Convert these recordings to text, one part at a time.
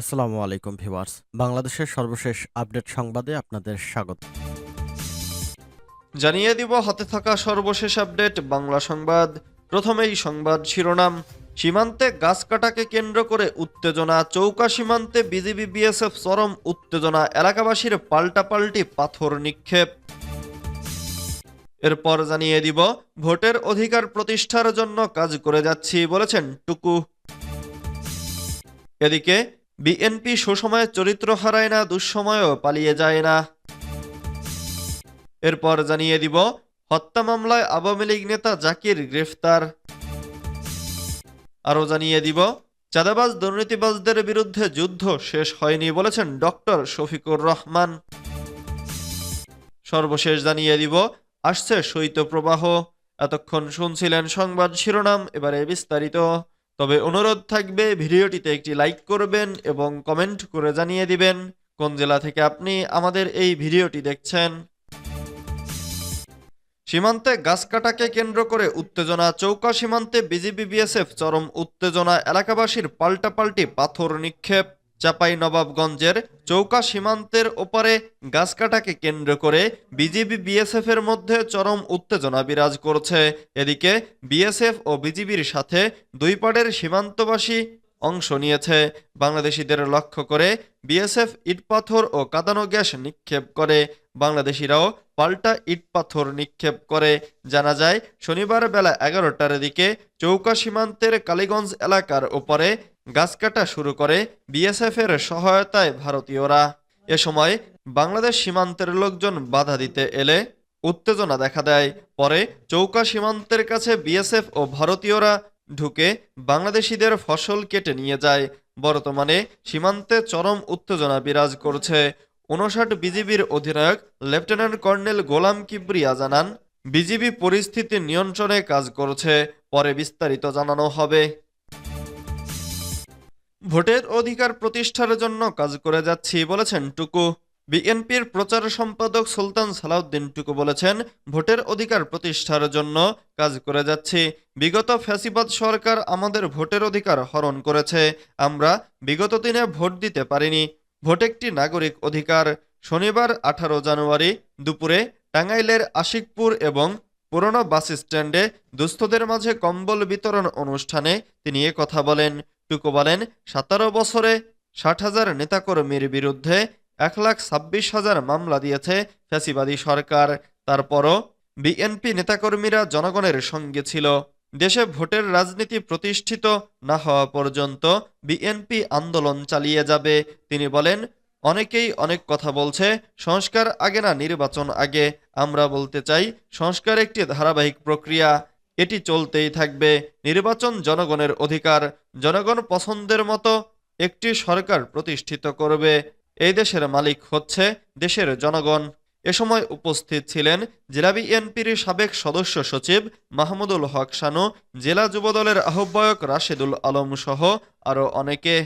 আসসালামু আলাইকুম ভিউয়ার্স। বাংলাদেশের সর্বশেষ আপডেট সংবাদে আপনাদের স্বাগত। জানিয়ে দিব, হাতে থাকা সর্বশেষ আপডেট, বাংলা সংবাদ। প্রথমেই সংবাদ শিরোনাম। সীমান্তে গাছ কাটাকে কেন্দ্র করে উত্তেজনা, চৌকা সীমান্তে বিজিবি বিএসএফ চরম উত্তেজনা, এলাকাবাসীর পাল্টাপাল্টি পাথর নিক্ষেপ। এরপর জানিয়ে দিব, ভোটের অধিকার প্রতিষ্ঠার জন্য কাজ করে যাচ্ছি বলেছেন টুকু। এদিকে বিএনপি সুসময়ে চরিত্র হারায় না, দুঃসময়েও পালিয়ে যায় না। এরপর জানিয়ে দিব, হত্যা মামলায় আওয়ামী লীগ নেতা জাকির গ্রেফতার। আরও জানিয়ে দিব, চাঁদাবাজ দুর্নীতিবাজদের বিরুদ্ধে যুদ্ধ শেষ হয়নি বলেছেন ডক্টর শফিকুর রহমান। সর্বশেষ জানিয়ে দিব, আসছে শৈত্যপ্রবাহ। এতক্ষণ শুনছিলেন সংবাদ শিরোনাম, এবারে বিস্তারিত। তবে অনুরোধ থাকবে ভিডিওটিতে একটি লাইক করবেন এবং কমেন্ট করে জানিয়ে দিবেন কোন জেলা থেকে আপনি আমাদের এই ভিডিওটি দেখছেন। সীমান্তে গাছ কাটাকে কেন্দ্র করে উত্তেজনা চৌকা সীমান্তে বিজিবি বিএসএফ চরম উত্তেজনা এলাকাবাসীর পাল্টাপাল্টি পাথর নিক্ষেপ। চাপাই নবাবগঞ্জের চৌকা সীমান্তের ওপারে গাছ কাটাকে কেন্দ্র করে বিজিবি বিএসএফ এর মধ্যে চরম উত্তেজনা বিরাজ করছে। এদিকে বিএসএফ ও বিজিবির সাথে দুই পাড়ের সীমান্তবাসী অংশ নিয়েছে। বাংলাদেশিদের লক্ষ্য করে বিএসএফ ইটপাথর ও কাদানো গ্যাস নিক্ষেপ করে। বাংলাদেশিরাও পাল্টা ইটপাথর নিক্ষেপ করে। জানা যায়, শনিবার বেলা এগারোটার দিকে চৌকা সীমান্তের কালীগঞ্জ এলাকার ওপরে গাছ কাটা শুরু করে বিএসএফ এর সহায়তায় ভারতীয়রা। এ সময় বাংলাদেশ সীমান্তের লোকজন বাধা দিতে এলে উত্তেজনা দেখা দেয়। পরে চৌকা সীমান্তের কাছে বিএসএফ ও ভারতীয়রা ঢুকে বাংলাদেশিদের ফসল কেটে নিয়ে যায়। বর্তমানে সীমান্তে চরম উত্তেজনা বিরাজ করছে। উনষাট বিজিবির অধিনায়ক লেফটেন্যান্ট কর্নেল গোলাম কিবরিয়া জানান, বিজিবি পরিস্থিতি নিয়ন্ত্রণে কাজ করছে, পরে বিস্তারিত জানানো হবে। ভোটের অধিকার প্রতিষ্ঠার জন্য কাজ করে যাচ্ছি, বলেছেন টুকু। বিএনপির প্রচার সম্পাদক সুলতান সালাউদ্দিন টুকু বলেছেন, ভোটের অধিকার প্রতিষ্ঠার জন্য কাজ করে যাচ্ছি। বিগত ফ্যাসিবাদ সরকার আমাদের ভোটের অধিকার হরণ করেছে। আমরা বিগত দিনে ভোট দিতে পারিনি। ভোট একটি নাগরিক অধিকার। শনিবার আঠারো জানুয়ারি দুপুরে টাঙ্গাইলের আশিকপুর এবং পুরনো বাস স্ট্যান্ডে দুস্থদের মাঝে কম্বল বিতরণ অনুষ্ঠানে তিনি কথা বলেন। টুকু বলেন, সতেরো বছরে ষাট হাজার নেতাকর্মীর বিরুদ্ধে এক লাখ ছাব্বিশ হাজার মামলা দিয়েছে ফ্যাসিবাদী সরকার। তারপরও বিএনপি নেতাকর্মীরা জনগণের সঙ্গে ছিল। দেশে ভোটের রাজনীতি প্রতিষ্ঠিত না হওয়া পর্যন্ত বিএনপি আন্দোলন চালিয়ে যাবে। তিনি বলেন, অনেকেই অনেক কথা বলছে, সংস্কার আগে না নির্বাচন আগে। আমরা বলতে চাই, সংস্কার একটি ধারাবাহিক প্রক্রিয়া। এটি চলতেই থাকবে। নির্বাচন জনগণের অধিকার। জনগণ পছন্দের মতো একটি সরকার প্রতিষ্ঠিত করবে। এই দেশের মালিক হচ্ছে দেশের জনগণ। এ সময় উপস্থিত ছিলেন জেলা বিএনপির সাবেক সদস্য সচিব মাহমুদুল হক শানু, জেলা যুবদলের আহ্বায়ক রাশেদুল আলম সহ আরও অনেকে।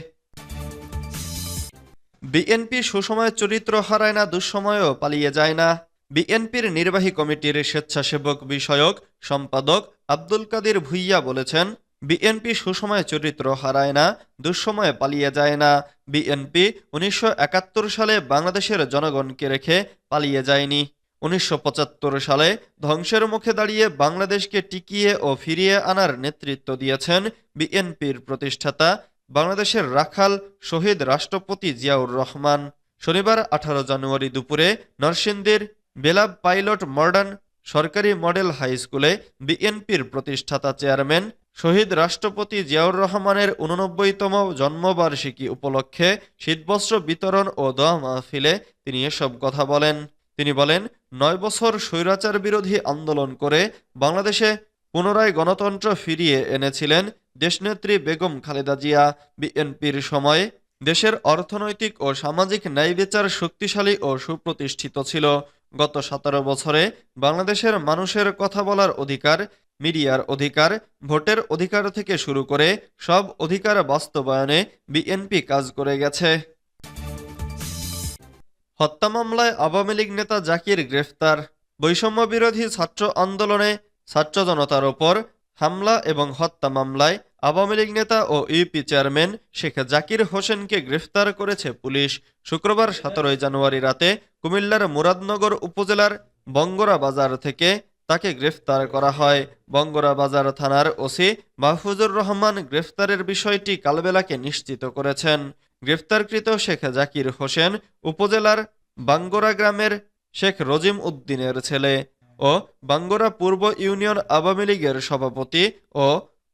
বিএনপি সুসময় চরিত্র হারায় না, দুঃসময়ও পালিয়ে যায় না। বিএনপির নির্বাহী কমিটির স্বেচ্ছাসেবক বিষয়ক সম্পাদক আব্দুল কাদের ভুইয়া বলেছেন বিএনপি সুসময় চরিত্র হারায় না, দুঃসময়ে পালিয়ে যায় না। বিএনপি উনিশশো একাত্তর সালে বাংলাদেশের জনগণকে রেখে পালিয়ে যায়নি। উনিশশো পঁচাত্তর সালে ধ্বংসের মুখে দাঁড়িয়ে বাংলাদেশকে টিকিয়ে ও ফিরিয়ে আনার নেতৃত্ব দিয়েছেন বিএনপির প্রতিষ্ঠাতা বাংলাদেশের রাখাল শহীদ রাষ্ট্রপতি জিয়াউর রহমান। শনিবার আঠারো জানুয়ারি দুপুরে নরসিংদীর বেলাব পাইলট মডার্ন সরকারি মডেল হাই স্কুলে বিএনপির প্রতিষ্ঠাতা চেয়ারম্যান শহীদ রাষ্ট্রপতি জিয়াউর রহমানের উননব্বইতম জন্মবার্ষিকী উপলক্ষে শীতবস্ত্র বিতরণ ও দোয়া মাহফিলে তিনি এসব কথা বলেন। তিনি বলেন, নয় বছর স্বৈরাচার বিরোধী আন্দোলন করে বাংলাদেশে পুনরায় গণতন্ত্র ফিরিয়ে এনেছিলেন দেশনেত্রী বেগম খালেদা জিয়া। বিএনপির সময়ে দেশের অর্থনৈতিক ও সামাজিক ন্যায় বিচার শক্তিশালী ও সুপ্রতিষ্ঠিত ছিল। গত সতেরো বছরে বাংলাদেশের মানুষের কথা বলার অধিকার মিডিয়ার অধিকার, ভোটের অধিকার থেকে শুরু করে সব অধিকার বাস্তবায়নে বিএনপি কাজ করে গেছে। হত্যা মামলায় আওয়ামী লীগ নেতা জাকির গ্রেফতার। বৈষম্য বিরোধী ছাত্র আন্দোলনে ছাত্র জনতার ওপর হামলা এবং হত্যা মামলায় আওয়ামী লীগ নেতা ও ইউপি চেয়ারম্যান শেখ জাকির হোসেনকে গ্রেফতার করেছে পুলিশ। শুক্রবার সতেরোই জানুয়ারি রাতে কুমিল্লার মুরাদনগর উপজেলার বঙ্গরা বাজার থেকে তাকে গ্রেফতার করা হয়। বঙ্গরা বাজার থানার ওসি মাহফুজুর রহমান গ্রেফতারের বিষয়টি কালবেলাকে নিশ্চিত করেছেন। গ্রেফতারকৃত শেখ জাকির হোসেন উপজেলার বাঙ্গরা গ্রামের শেখ রজিম উদ্দিনের ছেলে ও বাঙ্গরা পূর্ব ইউনিয়ন আওয়ামী লীগের সভাপতি ও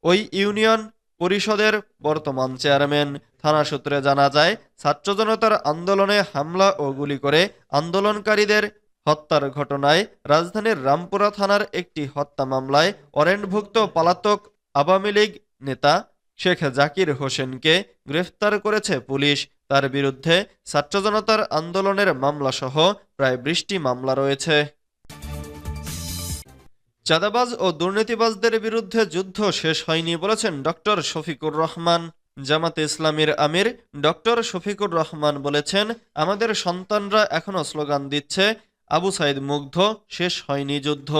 ওই ইউনিয়ন পরিষদের বর্তমান চেয়ারম্যান। থানা সূত্রে জানা যায় ছাত্র জনতার আন্দোলনে হামলা ও গুলি করে আন্দোলনকারীদের হত্যার ঘটনায় রাজধানীর রামপুরা থানার একটি হত্যা মামলায় ওয়ারেন্টভুক্ত পলাতক আওয়ামী লীগ নেতা শেখ জাকির হোসেনকে গ্রেফতার করেছে পুলিশ। তার বিরুদ্ধে ছাত্র জনতার আন্দোলনের মামলাসহ প্রায় বৃষ্টি মামলা রয়েছে। চাঁদাবাজ ও দুর্নীতিবাজদের বিরুদ্ধে যুদ্ধ শেষ হয়নি বলেছেন ডক্টর শফিকুর রহমান। জামাতে ইসলামীর আমির ডক্টর শফিকুর রহমান বলেছেন, আমাদের সন্তানরা এখনও স্লোগান দিচ্ছে আবু সাইদ মুগ্ধ, শেষ হয়নি যুদ্ধ।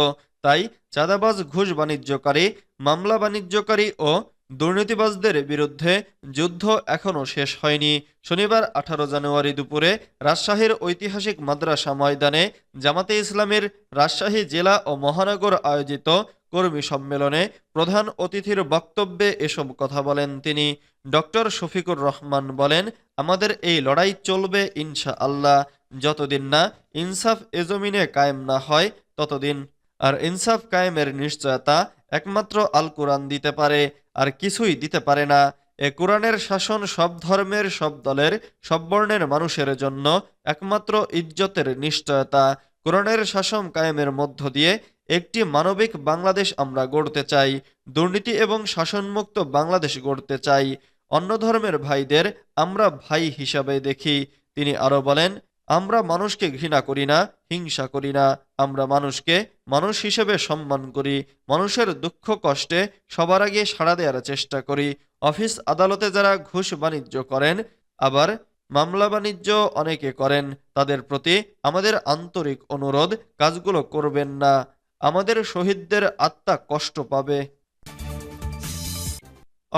তাই চাঁদাবাজ, ঘুষ বাণিজ্যকারী, মামলা বাণিজ্যকারী ও দুর্নীতিবাজদের বিরুদ্ধে যুদ্ধ এখনও শেষ হয়নি। শনিবার আঠারো জানুয়ারি দুপুরে রাজশাহীর ঐতিহাসিক মাদ্রাসা ময়দানে জামাতে ইসলামের রাজশাহী জেলা ও মহানগর আয়োজিত কর্মী সম্মেলনে প্রধান অতিথির বক্তব্যে এসব কথা বলেন তিনি। ডক্টর শফিকুর রহমান বলেন আমাদের এই লড়াই চলবে ইনশা আল্লাহ যতদিন না ইনসাফ এজমিনে কায়েম না হয়, ততদিন আর ইনসাফ কায়েমের নিশ্চয়তা একমাত্র আল কোরআন দিতে পারে, আর কিছুই দিতে পারে না। এ কোরআনের শাসন সব ধর্মের, সব দলের, সব বর্ণের মানুষের জন্য একমাত্র ইজ্জতের নিশ্চয়তা। কোরআনের শাসন কায়েমের মধ্য দিয়ে একটি মানবিক বাংলাদেশ আমরা গড়তে চাই, দুর্নীতি এবং শাসনমুক্ত বাংলাদেশ গড়তে চাই। অন্য ধর্মের ভাইদের আমরা ভাই হিসাবে দেখি। তিনি আরও বলেন, আমরা মানুষকে ঘৃণা করি না, হিংসা করি না। আমরা মানুষকে মানুষ হিসেবে সম্মান করি। মানুষের দুঃখ কষ্টে সবার আগে সাড়া দেওয়ার চেষ্টা করি। অফিস আদালতে যারা ঘুষ বাণিজ্য করেন, আবার মামলা বাণিজ্য অনেকে করেন, তাদের প্রতি আমাদের আন্তরিক অনুরোধ, কাজগুলো করবেন না। আমাদের শহীদদের আত্মা কষ্ট পাবে।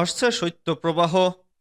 আসছে শৈত্য প্রবাহ,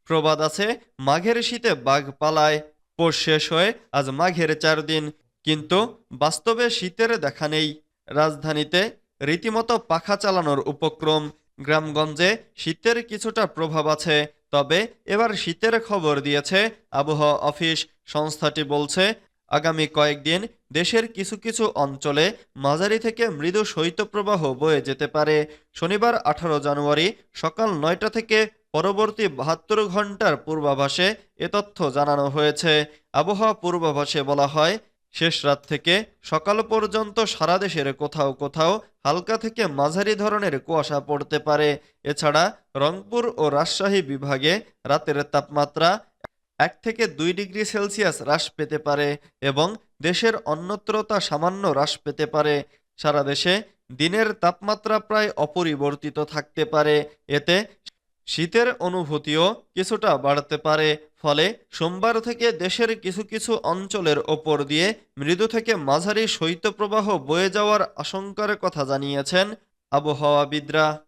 প্রবাদ আছে। মাঘের শীতে বাঘ পালায় পৌষ শেষ হয়ে, আজ মাঘের চার দিন। কিন্তু বাস্তবে শীতের দেখা নেই। রাজধানীতে রীতিমতো পাখা চালানোর উপক্রম। গ্রামগঞ্জে শীতের কিছুটা প্রভাব আছে, তবে এবার শীতের খবর দিয়েছে আবহাওয়া অফিস। সংস্থাটি বলছে আগামী কয়েকদিন দেশের কিছু কিছু অঞ্চলে মাঝারি থেকে মৃদু শৈত্যপ্রবাহ বয়ে যেতে পারে। শনিবার আঠারো জানুয়ারি সকাল নয়টা থেকে পরবর্তী বাহাত্তর ঘণ্টার পূর্বাভাসে এ তথ্য জানানো হয়েছে। আবহাওয়া পূর্বাভাসে বলা হয়, শেষ রাত থেকে সকাল পর্যন্ত সারা দেশের কোথাও কোথাও হালকা থেকে মাঝারি ধরনের কুয়াশা পড়তে পারে। এছাড়া রংপুর ও রাজশাহী বিভাগে রাতের তাপমাত্রা এক থেকে দুই ডিগ্রি সেলসিয়াস হ্রাস পেতে পারে এবং দেশের অন্যত্র তা সামান্য হ্রাস পেতে পারে। সারা দেশে দিনের তাপমাত্রা প্রায় অপরিবর্তিত থাকতে পারে। এতে শীতের অনুভূতিও কিছুটা বাড়তে পারে। ফলে সোমবার থেকে দেশের কিছু কিছু অঞ্চলের ওপর দিয়ে মৃদু থেকে মাঝারি শৈত্যপ্রবাহ বয়ে যাওয়ার আশঙ্কার কথা জানিয়েছেন আবহাওয়াবিদরা।